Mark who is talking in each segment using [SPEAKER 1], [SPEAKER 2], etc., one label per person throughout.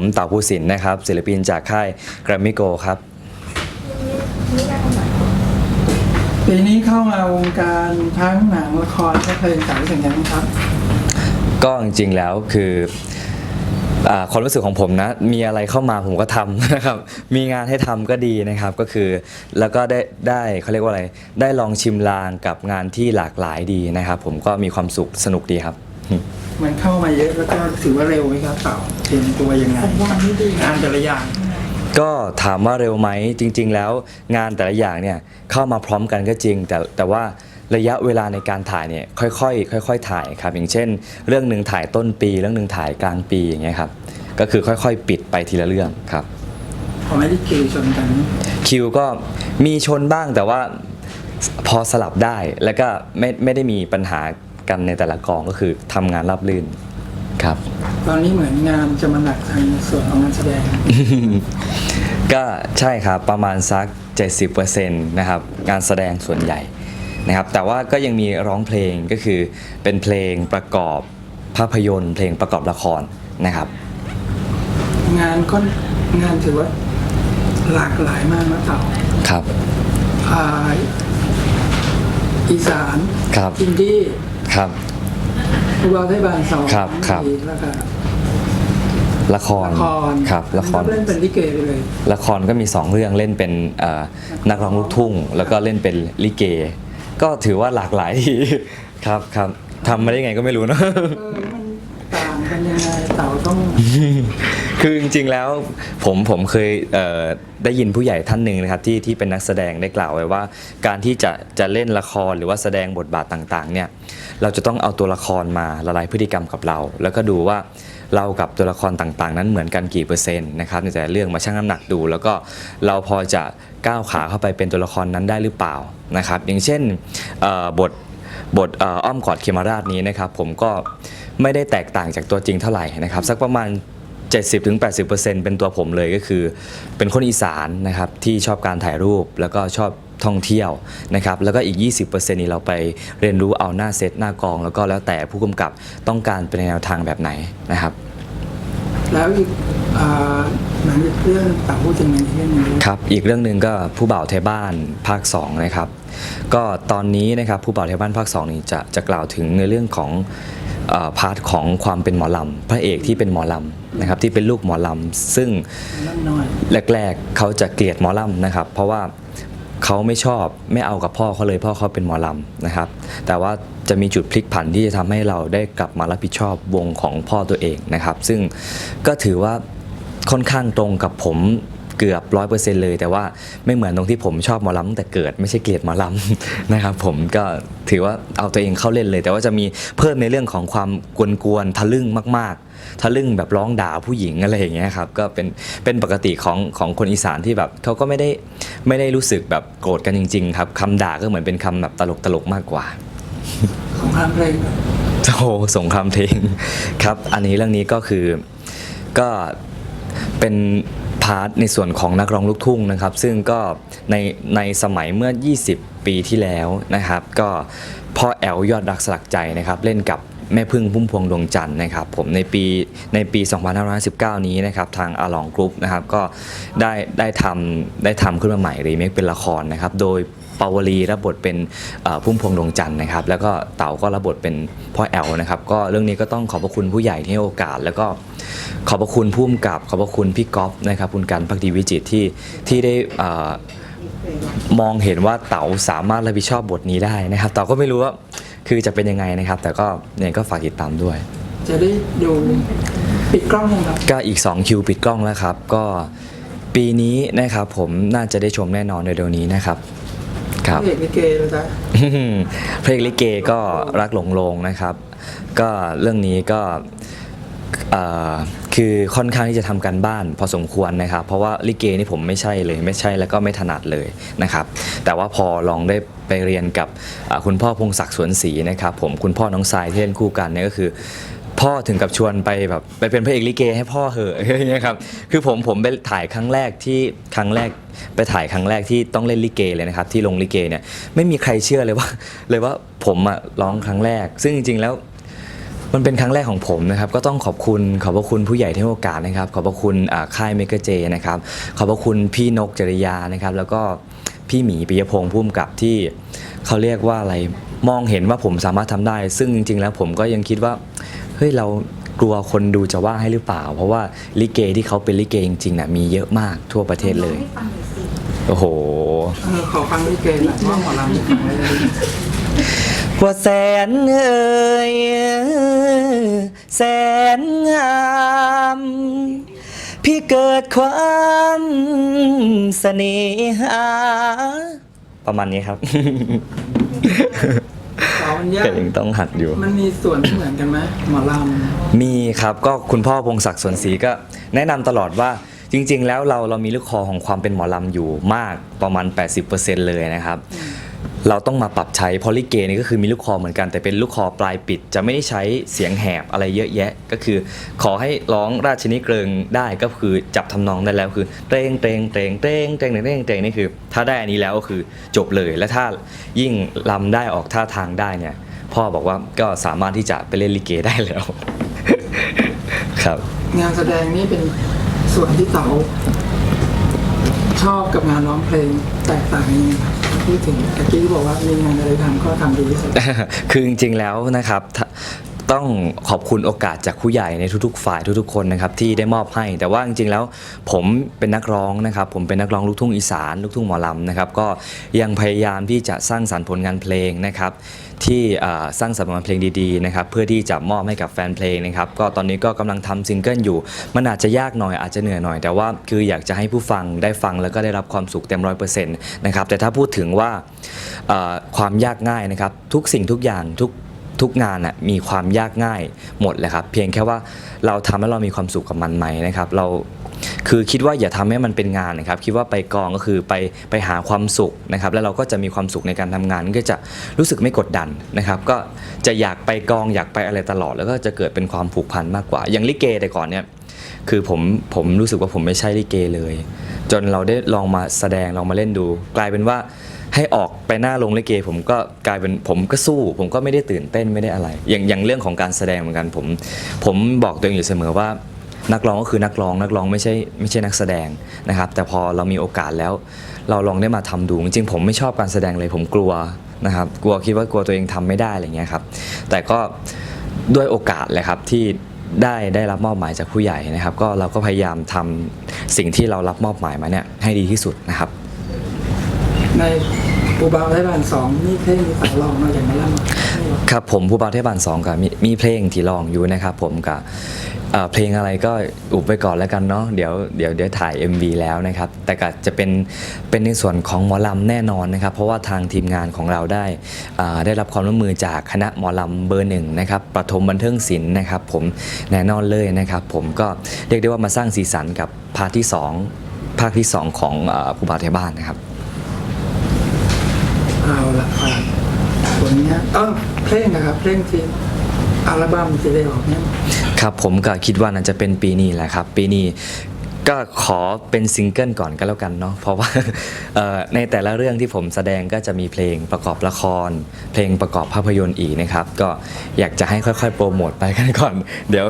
[SPEAKER 1] ผมเต่าภูสินทร์นะครับศิลปินจากค่ายแกรมมิโกครับ
[SPEAKER 2] ปีนี้เข้ามาวงการทั้งหนังละครและเพลงสายรู้สึกยังไงครับ
[SPEAKER 1] ก็จริงๆแล้วคืออาความรู้สึกของผมนะ มีอะไรเข้ามาผมก็ทำนะครับ มีงานให้ทำก็ดีนะครับก็คือแล้วก็ได้ได้เขาเรียกว่าอะไร ได้ลองชิมลางกับงานที่หลากหลายดีนะครับ ผมก็มีความสุขสนุกดีครับ
[SPEAKER 2] มันเข้ามาเยอะแล้วก็ถือว่าเร็วไหมครับเต่าเตรียมตัวยังไงงานแต่ละอย่าง
[SPEAKER 1] ก็ถามว่าเร็วไหมจริง ๆ แล้วงานแต่ละอย่างเนี่ยเข้ามาพร้อมกันก็จริง แต่แต่ว่าระยะเวลาในการถ่ายเนี่ยค่อยๆค่อย ๆ ถ่ายครับอย่างเช่น เรื่องหนึ่งถ่ายต้นปี เรื่องหนึ่งถ่ายกลางปีอย่างเงี้ยครับก็คือค่อยๆ ปิดไปทีละเรื่องครับ
[SPEAKER 2] พอไม่ได้เกยชนกัน
[SPEAKER 1] คิวก็มีชนบ้างแต่ว่าพอสลับได้แล้วก็ไม่ไม่ได้มีปัญหา กันในแต่ละกองก็คือทำงานราบรื่นครับ
[SPEAKER 2] ตอนนี้เหมือนงานจะมาหนักทางส่วนของงานแสดง
[SPEAKER 1] ก็ใช่ครับประมาณสัก 70%นะครับงานแสดงส่วนใหญ่นะครับ แต่ว่าก็ยังมีร้องเพลงก็คือเป็นเพลงประกอบภาพยนตร์ เพลงประกอบละครนะครับ
[SPEAKER 2] งานก็งานถือว่าหลากหลายมากนะเต่า
[SPEAKER 1] ครับ
[SPEAKER 2] พายอีสาน
[SPEAKER 1] ครับ
[SPEAKER 2] อินดี้
[SPEAKER 1] ครับ
[SPEAKER 2] อุบาทไทยบานสอง
[SPEAKER 1] ครับครับ
[SPEAKER 2] แล้วก็
[SPEAKER 1] ละคร
[SPEAKER 2] ละคร
[SPEAKER 1] ครับละคร
[SPEAKER 2] เล่นเป็นลิเกไปเลย
[SPEAKER 1] ละครก็มีสองเรื่องเล่นเป็นเอ่อนักร้องลูกทุ่ง แล้วก็เล่นเป็นลิเก ก็ถือว่าหลากหลายครับครับทำมาได้ไงก็ไม่รู้เนอะ
[SPEAKER 2] เออมันต่าง กันยังไงเต่าต้อง
[SPEAKER 1] คือจริงๆแล้วผมผมเคยเอ่อได้ยินผู้ใหญ่ท่านหนึ่งนะครับที่ที่เป็นนักแสดงได้กล่าวไว้ว่า การที่จะจะเล่นละครหรือว่าแสดงบทบาทต่างๆเนี่ยเราจะต้องเอาตัวละครมาละลายพฤติกรรมกับเรา แล้วก็ดูว่าเรากับตัวละครต่างๆ นั้นเหมือนกันกี่เปอร์เซ็นต์นะครับในแต่ละเรื่องมาชั่งน้ำหนักดู แล้วก็เราพอจะก้าวขาเข้าไปเป็นตัวละครนั้นได้หรือเปล่านะครับอย่างเช่นเอ่อบทบทเอ่ออ้อมกอดเคมาราชนี้นะครับผมก็ ไม่ได้แตกต่างจากตัวจริงเท่าไหร่นะครับ สักประมาณ 70-80%เป็นตัวผมเลยก็คือ เป็นคนอีสานนะครับที่ชอบการถ่ายรูปแล้วก็ชอบท่องเที่ยวนะครับแล้วก็อีก 20%นี้เราไปเรียนรู้เอาหน้าเซตหน้ากอง แล้วก็แล้วแต่ผู้กำกับต้องการเป็นแนวทางแบบไหนนะครับ
[SPEAKER 2] แล้วอีกอ่าหนังอีกเรื่องต่างพูดถึงหนังอีกเรื่องหนึง
[SPEAKER 1] ครับอีกเรื่องหนึ่งก็ผู้บ่าวไทยบ้านภาค2นะครับก็ตอนนี้นะครับผู้บ่าวไทยบ้านภาค2นี่จะจะกล่าวถึงในเรื่องของเอ่อพาร์ทของความเป็นหมอลำพระเอกที่เป็นหมอลำนะครับที่เป็นลูกหมอลำซึ่ง
[SPEAKER 2] นั่นน้อย
[SPEAKER 1] แรกๆ เขาจะเกลียดหมอลำนะครับ เพราะว่าเขาไม่ชอบไม่เอากับพ่อเขาเลยพ่อเขาเป็นหมอลำนะครับ แต่ว่า จะมีจุดพลิกผันที่จะทำให้เราได้กลับมารับผิดชอบวงของพ่อตัวเองนะครับ ซึ่งก็ถือว่าค่อนข้างตรงกับผมเกือบร้อยเปอร์เซ็นต์เลย แต่ว่าไม่เหมือนตรงที่ผมชอบหมอลำตั้งแต่เกิดไม่ใช่เกลียดหมอลำ นะครับผมก็ถือว่าเอาตัวเองเข้าเล่นเลย แต่ว่าจะมีเพิ่มในเรื่องของความกวนๆทะลึ่งมาก ๆ ทะลึ่งแบบร้องด่าผู้หญิงอะไรอย่างเงี้ยครับก็เป็นเป็นปกติของของคนอีสานที่แบบเขาก็ไม่ได้ไม่ได้รู้สึกแบบโกรธกันจริง ๆ ครับคำด่าก็เหมือนเป็นคำแบบตลกตลกๆมากกว่า
[SPEAKER 2] สงครามเพลง
[SPEAKER 1] โอ้โหสงครามเพลงครับ อันนี้เรื่องนี้ก็คือก็เป็นพาร์ทในส่วนของนักร้องลูกทุ่งนะครับ ซึ่งก็ในในสมัยเมื่อ 20 ปีที่แล้วนะครับ ก็พ่อแอลยอดรักสลักใจนะครับ เล่นกับแม่พึ่งพุ่มพวงดวงจันทร์นะครับผมในปีในปี 2519 นี้นะครับทางอาลองกรุ๊ปนะครับก็ได้ได้ทำได้ทำขึ้นมาใหม่รีเมคเป็นละครนะครับ โดย ปาวลีรับบทเป็นเอ่อพุ่มพวงดวงจันทร์นะครับ แล้วก็เต๋าก็รับบทเป็นพ่อแอลนะครับก็เรื่องนี้ก็ต้องขอบพระคุณผู้ใหญ่ที่ให้โอกาส แล้วก็ขอบพระคุณผู้กำกับขอบพระคุณพี่ก๊อฟนะครับคุณกันพักดีวิจิตรที่ที่ได้เอ่อมองเห็นว่าเต๋าสามารถรับผิดชอบบทนี้ได้นะครับเต๋าก็ไม่รู้ว่าคือจะเป็นยังไงนะครับ แต่ก็เนี่ยก็ฝากติดตามด้วย
[SPEAKER 2] จะได้ดูปิดกล้องยังครับ
[SPEAKER 1] ก็อีก 2 คิวปิดกล้องแล้วครับ ก็ปีนี้นะครับผมน่าจะได้ชมแน่นอนในเร็วๆนี้นะครับ ครับ
[SPEAKER 2] พระเอกลิเกเลยจ้ะ
[SPEAKER 1] เพลงลิเกก็รักหลงโลงนะครับ ก็เรื่องนี้ก็เอ่อคือค่อนข้างที่จะทำการบ้านพอสมควรนะครับ เพราะว่าลิเกนี่ผมไม่ใช่เลยไม่ใช่แล้วก็ไม่ถนัดเลยนะครับ แต่ว่าพอลองได้ไปเรียนกับอ่าคุณพ่อพงศักดิ์สวนศรีนะครับ ผมคุณพ่อน้องทรายที่เล่นคู่กันเนี่ยก็คือ พ่อถึงกับชวนไปแบบไปเป็นพระเอกลิเกให้พ่อเหอะอย่างเงี้ยครับคือผมผมไปถ่ายครั้งแรกที่ครั้งแรกไปถ่ายครั้งแรกที่ต้องเล่นลิเกเลยนะครับที่ลงลิเกเนี่ยไม่มีใครเชื่อเลยว่า เลยว่าผมอะร้องครั้งแรก ซึ่งจริงๆแล้ว มันเป็นครั้งแรกของผมนะครับก็ต้องขอบคุณขอบพระคุณผู้ใหญ่ที่ให้โอกาสนะครับ ขอบพระคุณอ่าค่ายเมกเจนะครับขอบพระคุณพี่นกจริยานะครับ แล้วก็พี่หมีปิยพงษ์พุ่มกับที่เขาเรียกว่าอะไร มองเห็นว่าผมสามารถทำได้ ซึ่งจริง ๆ แล้วผมก็ยังคิดว่าเฮ้ยเรากลัวคนดูจะว่าให้หรือเปล่า เพราะว่าลิเกที่เขาเป็นลิเกจริงๆน่ะมีเยอะมากทั่วประเทศเลย
[SPEAKER 3] ให้ฟังหน่อยสิ
[SPEAKER 1] โอ้โห
[SPEAKER 2] เออขอฟังลิเกหน่อยว่าหมอลำจะฟังอะไรดี
[SPEAKER 1] ว่าแสนเอ่ยแสนงามพี่เกิดความเสน่หา ประมาณนี้ครับ
[SPEAKER 2] สาวมันยาก
[SPEAKER 1] แต่ยังต้องหัดอยู่
[SPEAKER 2] มันมีส่วนที่เหมือนกันไหมหมอล
[SPEAKER 1] มีครับก็คุณพ่อพงศักดิ์สวนศรีก็แนะนำตลอดว่าจริง ๆ แล้วเราเรามีลูกคอของความเป็นหมอลำอยู่มากประมาณ 80%เลยนะครับ เราต้องมาปรับใช้เพราะลิเกนี่ก็คือมีลูกคอเหมือนกันแต่เป็นลูกคอปลายปิด จะไม่ได้ใช้เสียงแหบอะไรเยอะแยะ ก็คือ ขอให้ร้องราชินีเกริงได้ก็คือจับทำนองได้แล้วคือเตรงเตรงเตรงเตรงเตรงเตรงเตรงนี่คือ ถ้าได้อันนี้แล้วก็คือจบเลยและถ้ายิ่งลำได้ออกท่าทางได้เนี่ย พ่อบอกว่าก็สามารถที่จะไปเล่นลิเกได้แล้ว ครับ
[SPEAKER 2] งานแสดงนี่เป็นส่วนที่เต๋าชอบกับงานร้องเพลงแตกต่างยังไงครับ พูดถึงตะกี้บอกว่ามีงานอะไรทำก็ทำดีที่สุด
[SPEAKER 1] คือจริงๆแล้วนะครับถ้า ต้องขอบคุณโอกาสจากผู้ใหญ่ในทุกๆ ฝ่ายทุกๆ คนนะครับที่ได้มอบให้ แต่ว่าจริงๆแล้วผมเป็นนักร้องนะครับ ผมเป็นนักร้องลูกทุ่งอีสานลูกทุ่งหมอลำนะครับก็ยังพยายามที่จะสร้างสรรค์ผลงานเพลงนะครับที่สร้างสรรค์ผลงานเพลงดีๆนะครับเพื่อที่จะมอบให้กับแฟนเพลงนะครับก็ตอนนี้ก็กำลังทำซิงเกิลอยู่ มันอาจจะยากหน่อยอาจจะเหนื่อยหน่อย แต่ว่าคืออยากจะให้ผู้ฟังได้ฟังแล้วก็ได้รับความสุขเต็มร้อยเปอร์เซ็นต์นะครับแต่ถ้าพูดถึงว่าความยากง่ายนะครับทุกสิ่งทุกอย่างทุก ทุกงานน่ะมีความยากง่ายหมดเลยครับ เพียงแค่ว่าเราทำแล้วเรามีความสุขกับมันไหมนะครับ เราคือคิดว่าอย่าทำให้มันเป็นงานนะครับ คิดว่าไปกองก็คือไปไปหาความสุขนะครับ แล้วเราก็จะมีความสุขในการทำงานก็จะรู้สึกไม่กดดันนะครับ ก็จะอยากไปกองอยากไปอะไรตลอด แล้วก็จะเกิดเป็นความผูกพันมากกว่า อย่างลิเกแต่ก่อนเนี่ยคือผมผมรู้สึกว่าผมไม่ใช่ลิเกเลย จนเราได้ลองมาแสดงลองมาเล่นดู กลายเป็นว่า ให้ออกไปหน้าโรงลิเก ผมก็กลายเป็นผมก็สู้ ผมก็ไม่ได้ตื่นเต้นไม่ได้อะไร อย่างอย่างเรื่องของการแสดงเหมือนกันผม ผมบอกตัวเองอยู่เสมอว่า นักร้องก็คือนักร้องนักร้องไม่ใช่ไม่ใช่นักแสดงนะครับ แต่พอเรามีโอกาสแล้ว เราลองได้มาทำดู จริงๆผมไม่ชอบการแสดงเลยผมกลัวนะครับ กลัวคิดว่ากลัวตัวเองทำไม่ได้อะไรเงี้ยครับ แต่ก็ด้วยโอกาสเลยครับที่ได้ได้รับมอบหมายจากผู้ใหญ่นะครับ ก็เราก็พยายามทำสิ่งที่เรารับมอบหมายมาเนี่ยให้ดีที่สุดนะครับ
[SPEAKER 2] ใน ปูบาวไทยบานสองนี่เพลงมีสาวรองมาอย่างมาล่ำ
[SPEAKER 1] ครับผมผู้บาวเทพบานสองกับมีมีเพลงที่ร้องอยู่นะครับผมกับเอ่อเพลงอะไรก็อุบไปก่อนแล้วกันเนาะเดี๋ยวเดี๋ยวเดี๋ยวถ่าย MV แล้วนะครับ แต่ก็จะเป็นเป็นในส่วนของหมอลำแน่นอนนะครับ เพราะว่าทางทีมงานของเราได้อ่าได้รับความร่วมมือจากคณะหมอลำเบอร์หนึ่งนะครับปฐมบันเทิงศิลป์นะครับ ผมแน่นอนเลยนะครับ ผมก็เรียกได้ว่ามาสร้างสีสันกับพาร์ทที่สองภาคที่สองของเอ่อผู้บาเทพบ้านนะครับ
[SPEAKER 2] เอาละครับผลงานเออเพลงนะครับ เพลงที่อัลบั้มที่ได้ออกเนี่ย
[SPEAKER 1] ครับผมก็คิดว่าน่าจะเป็นปีนี้แหละครับ ปีนี้ ก็ขอเป็นซิงเกิลก่อนก็แล้วกันเนาะเพราะว่าในแต่ละเรื่องที่ผมแสดงก็จะมีเพลงประกอบละคร เพลงประกอบภาพยนตร์อีกนะครับ ก็อยากจะให้ค่อยๆ โปรโมทไปกันก่อน เดี๋ยว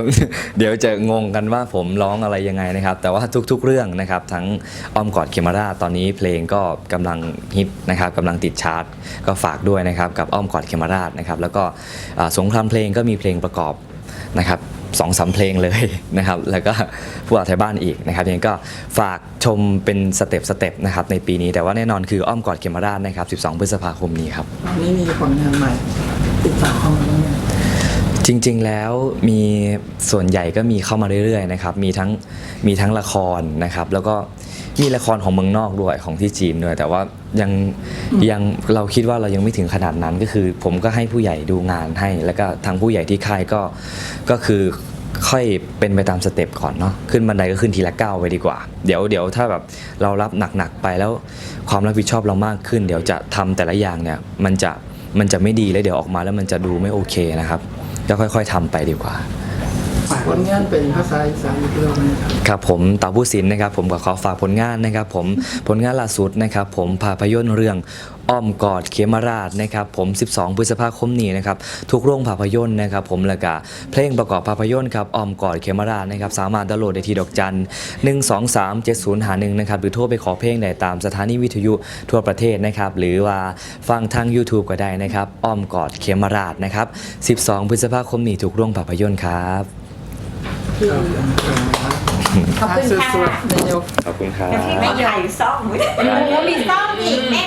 [SPEAKER 1] เดี๋ยวจะงงกันว่าผมร้องอะไรยังไงนะครับ แต่ว่าทุกๆเรื่องนะครับ ทั้งอ้อมกอดเคมาราตอนนี้เพลงก็กำลังฮิตนะครับกำลังติดชาร์ตก็ฝากด้วยนะครับกับอ้อมกอดเคมารานะครับแล้วก็สงครามเพลงก็มีเพลงประกอบนะครับ สองสามเพลงเลยนะครับ แล้วก็ผู้อ่านไทยบ้านอีกนะครับยังไงก็ฝากชมเป็นสเต็ปสเต็ปนะครับในปีนี้แต่ว่าแน่นอนคืออ้อมกอดเขมราชนะครับ 12 พฤษภาคมนี้ครับ
[SPEAKER 2] นี่มีผลงานใหม่ติดต่อเข้ามาบ้างไหม
[SPEAKER 1] จริงๆแล้วมีส่วนใหญ่ก็มีเข้ามาเรื่อยๆนะครับมีทั้งมีทั้งละครนะครับ แล้วก็มีละครของเมืองนอกด้วยของที่จีนด้วย แต่ว่ายังยังเราคิดว่าเรายังไม่ถึงขนาดนั้นก็คือ ผมก็ให้ผู้ใหญ่ดูงานให้ แล้วก็ทางผู้ใหญ่ที่ค่ายก็ก็คือค่อยเป็นไปตามสเต็ปก่อนเนาะขึ้นบันไดก็ขึ้นทีละก้าวไปดีกว่า เดี๋ยวเดี๋ยวถ้าแบบเรารับหนักๆไปแล้วความรับผิดชอบเรามากขึ้น เดี๋ยวจะทำแต่ละอย่างเนี่ยมันจะมันจะไม่ดีแล้วเดี๋ยวออกมาแล้วมันจะดูไม่โอเคนะครับ ก็ค่อยๆทำไปดีกว่า
[SPEAKER 2] ฝ่ายากผลงานเป็นภาษาอีสานอีกรอบหนึงครับ
[SPEAKER 1] ครับผมเต่าผู้สินนะครับผมก็ขอฝากผลงานนะครับผมผลงานล่าสุดนะครับผมภาพยนตร์เรื่อง อ้อมกอดเขมราชนะครับผม 12 พฤษภาคมนี้นะครับทุกโรงภาพยนตร์นะครับผมแล้วก็เพลงประกอบภาพยนตร์ครับอ้อมกอดเขมราชนะครับสามารถดาวน์โหลดได้ที่ดอกจัน1 2 3 7 0หา1นะครับหรือโทรไปขอเพลงได้ตามสถานีวิทยุทั่วประเทศนะครับหรือว่าฟังทาง YouTube ก็ได้นะครับอ้อมกอดเขมราชนะครับ 12 พฤษภาคมนี้ทุกโรงภาพยนตร์ครับ
[SPEAKER 3] ขอบคุณค่ะ
[SPEAKER 2] สุดๆนายก
[SPEAKER 1] ขอบคุณครับ
[SPEAKER 3] ไม่ยอมซ่อมแล้วมีซ่อมอีกแม่